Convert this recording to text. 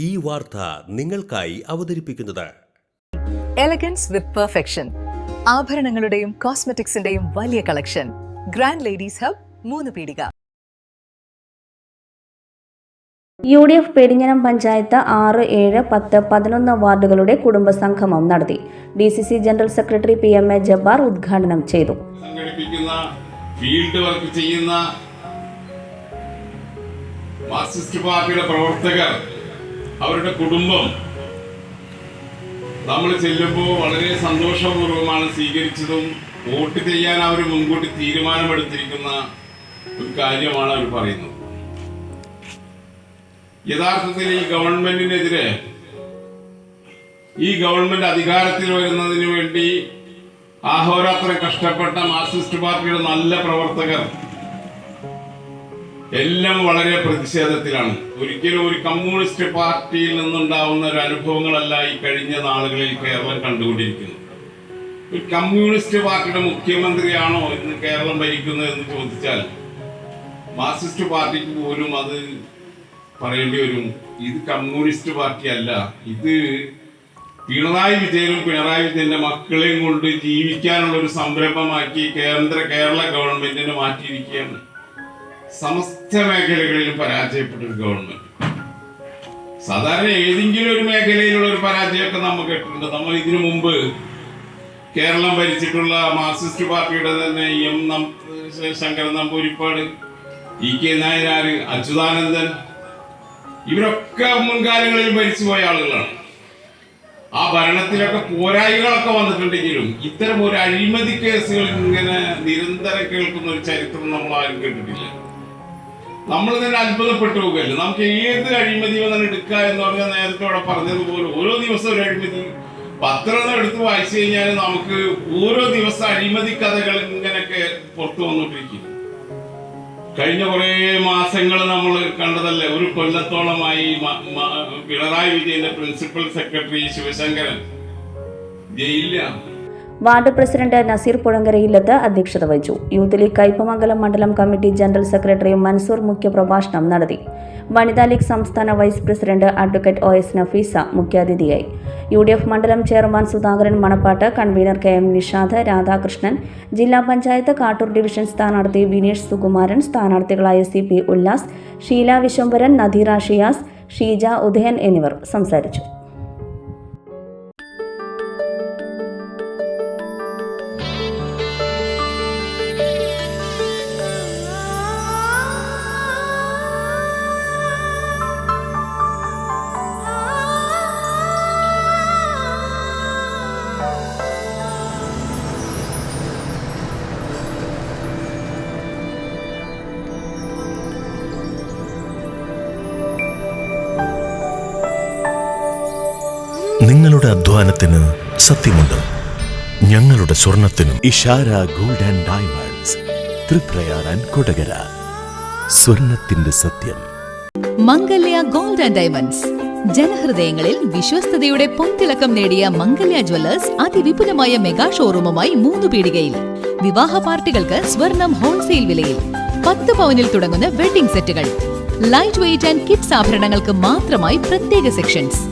ഈ വാർത്ത നിങ്ങൾക്കായി അവതരിപ്പിക്കുന്നത്. എലഗൻസ് വിത്ത് പെർഫെക്ഷൻ ആഭരണങ്ങളുടെയും കോസ്മെറ്റിക്സിന്റെയും വലിയ കളക്ഷൻ ഗ്രാൻഡ് ലേഡീസ് ഹബ് മൂന്ന് പീടിക. U D F Perinjanam panchayat ആറ് ഏഴ് പത്ത് പതിനൊന്ന് വാർഡുകളുടെ കുടുംബസംഗമം നടത്തി. D C C general secretary P M A Jabbar ഉദ്ഘാടനം ചെയ്തു. സംഘടിപ്പിക്കുന്ന ഫീൽഡ് വർക്ക് ചെയ്യുന്ന മാർക്സിസ്റ്റ് പാർട്ടിയുടെ പ്രവർത്തകർ അവരുടെ കുടുംബം നമ്മൾ ചെല്ലുമ്പോൾ വളരെ സന്തോഷപൂർവമാണ് സ്വീകരിച്ചതും വോട്ട് ചെയ്യാൻ അവർ മുൻകൂട്ടി തീരുമാനമെടുത്തിരിക്കുന്ന ഒരു കാര്യമാണ് അവർ പറയുന്നത്. യഥാർത്ഥത്തിൽ ഈ ഗവൺമെന്റിനെതിരെ ഈ ഗവൺമെന്റ് അധികാരത്തിൽ വരുന്നതിന് വേണ്ടി ആഹോരാത്രം കഷ്ടപ്പെട്ട മാർക്സിസ്റ്റ് പാർട്ടിയുടെ നല്ല പ്രവർത്തകർ എല്ലാം വളരെ പ്രതിഷേധത്തിലാണ്. ഒരിക്കലും ഒരു കമ്മ്യൂണിസ്റ്റ് പാർട്ടിയിൽ നിന്നുണ്ടാവുന്ന ഒരു അനുഭവങ്ങളല്ല ഈ കഴിഞ്ഞ നാളുകളിൽ കേരളം കണ്ടുകൊണ്ടിരിക്കുന്നത്. ഒരു കമ്മ്യൂണിസ്റ്റ് പാർട്ടിയുടെ മുഖ്യമന്ത്രിയാണോ ഇന്ന് കേരളം ഭരിക്കുന്നത് എന്ന് ചോദിച്ചാൽ മാർക്സിസ്റ്റ് പാർട്ടിക്ക് പോലും അത് പറയേണ്ടി വരും. ഇത് കമ്മ്യൂണിസ്റ്റ് പാർട്ടി അല്ല ഇത് പിണറായി വിജയനും പിണറായി വിജയന്റെ മക്കളെയും കൊണ്ട് ജീവിക്കാനുള്ള ഒരു സംരംഭമാക്കി കേന്ദ്ര കേരള ഗവൺമെന്റിനെ മാറ്റിയിരിക്കുകയാണ്. സമസ്ത മേഖലകളിലും പരാജയപ്പെട്ട ഒരു ഗവൺമെന്റ് സാധാരണ ഏതെങ്കിലും ഒരു മേഖലയിലുള്ള ഒരു പരാജയമൊക്കെ നമ്മൾ കേട്ടിട്ടുണ്ട്. നമ്മൾ ഇതിനു മുമ്പ് കേരളം ഭരിച്ചിട്ടുള്ള മാർക്സിസ്റ്റ് പാർട്ടിയുടെ തന്നെ M Sankaran Namboodiripad E K Nayanar Achuthanandan ഇവരൊക്കെ മുൻകാലങ്ങളിൽ ഭരിച്ചു പോയ ആളുകളാണ്. ആ ഭരണത്തിലൊക്കെ പോരായികളൊക്കെ വന്നിട്ടുണ്ടെങ്കിലും ഇത്തരം ഒരു അഴിമതി കേസുകൾ ഇങ്ങനെ നിരന്തരം കേൾക്കുന്ന ഒരു ചരിത്രം നമ്മൾ ആരും കേട്ടിട്ടില്ല. നമ്മൾ തന്നെ അത്ഭുതപ്പെട്ടു പോകുകയല്ലേ നമുക്ക് ഏത് അഴിമതി വന്നാൽ എടുക്കുക എന്ന് പറഞ്ഞാൽ നേരത്തെ അവിടെ പറഞ്ഞതുപോലെ ഓരോ ദിവസം ഒരു അഴിമതി. പത്രം എടുത്ത് വായിച്ചു കഴിഞ്ഞാൽ നമുക്ക് ഓരോ ദിവസം അഴിമതി കഥകൾ ഇങ്ങനെയൊക്കെ പുറത്തു വന്നുകൊണ്ടിരിക്കും. കഴിഞ്ഞ കുറേ മാസങ്ങൾ നമ്മൾ കണ്ടതല്ലേ ഒരു കൊല്ലത്തോളമായി പിണറായി വിജയന്റെ പ്രിൻസിപ്പൽ സെക്രട്ടറി ശിവശങ്കരൻ. ജയിലിലാണ്. വാർഡ് പ്രസിഡന്റ് നസീർ പുഴങ്കരയില്ലത്ത് അധ്യക്ഷത വഹിച്ചു. യൂത്ത് ലീഗ് കൈപ്പമംഗലം മണ്ഡലം കമ്മിറ്റി ജനറൽ സെക്രട്ടറി മൻസൂർ മുഖ്യപ്രഭാഷണം നടത്തി. വനിതാ ലീഗ് സംസ്ഥാന vice president advocate O S Nafeesa മുഖ്യാതിഥിയായി. യു ഡി എഫ് മണ്ഡലം chairman Sudhakaran Manappattu convener K M Nishad Radhakrishnan ജില്ലാ പഞ്ചായത്ത് കാട്ടൂർ ഡിവിഷൻ സ്ഥാനാർത്ഥി വിനീഷ് സുകുമാരൻ സ്ഥാനാർത്ഥികളായ സി പി ഉല്ലാസ് ഷീല വിശ്വംഭരൻ നദീറ ഷിയാസ് ഷീജ ഉദയൻ എന്നിവർ സംസാരിച്ചു. നിങ്ങളുടെ അധ്വാനത്തിന് സത്യമുണ്ട്. ഞങ്ങളുടെ സ്വർണത്തിനും Ishara gold and diamonds Triprayar and Kodakara. സ്വർണത്തിന്റെ സത്യം. മംഗല്യ ഗോൾഡ് ആൻഡ് ഡയമണ്ട്സ് ജനഹൃദയങ്ങളിൽ വിശ്വസ്തയുടെ പൊൻതിളക്കം നേടിയ മംഗല്യ ജ്വല്ലേഴ്സ് അതിവിപുലമായ മെഗാ ഷോറൂമുമായി മൂന്ന് പീടികയിൽ. വിവാഹ പാർട്ടികൾക്ക് സ്വർണം ഹോൾസെയിൽ വിലയിൽ. പത്ത് പവനിൽ തുടങ്ങുന്ന വെഡിംഗ് സെറ്റുകൾ ലൈറ്റ് വെയിറ്റ് ആൻഡ് കിഡ്സ് ആഭരണങ്ങൾക്ക് മാത്രമായി പ്രത്യേക സെക്ഷൻസ്